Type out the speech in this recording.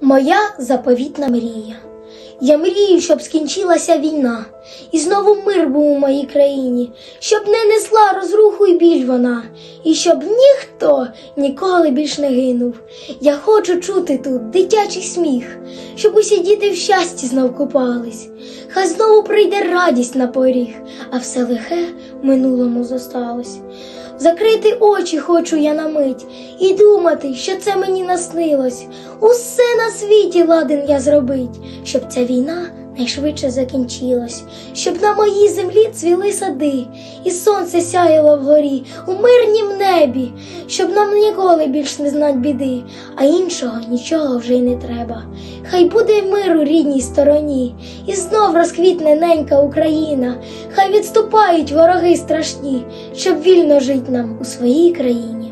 Моя заповітна мрія. Я мрію, щоб скінчилася війна, і знову мир був у моїй країні, щоб не несла розруху й біль вона, і щоб ніхто ніколи більш не гинув. Я хочу чути тут дитячий сміх, щоб усі діти в щасті знов купались. Хай знову прийде радість на поріг, а все лихе минулому зосталось. Закрити очі хочу я на мить і думати, що це мені наснилось. Усе на світі ладен я зробить, щоб ця війна найшвидше закінчилась, щоб на моїй землі цвіли сади, і сонце сяяло вгорі у мирнім небі, щоб нам ніколи більш не знать біди, а іншого нічого вже й не треба. Хай буде мир у рідній стороні, і знов розквітне ненька Україна, хай відступають вороги страшні, щоб вільно жить нам у своїй країні.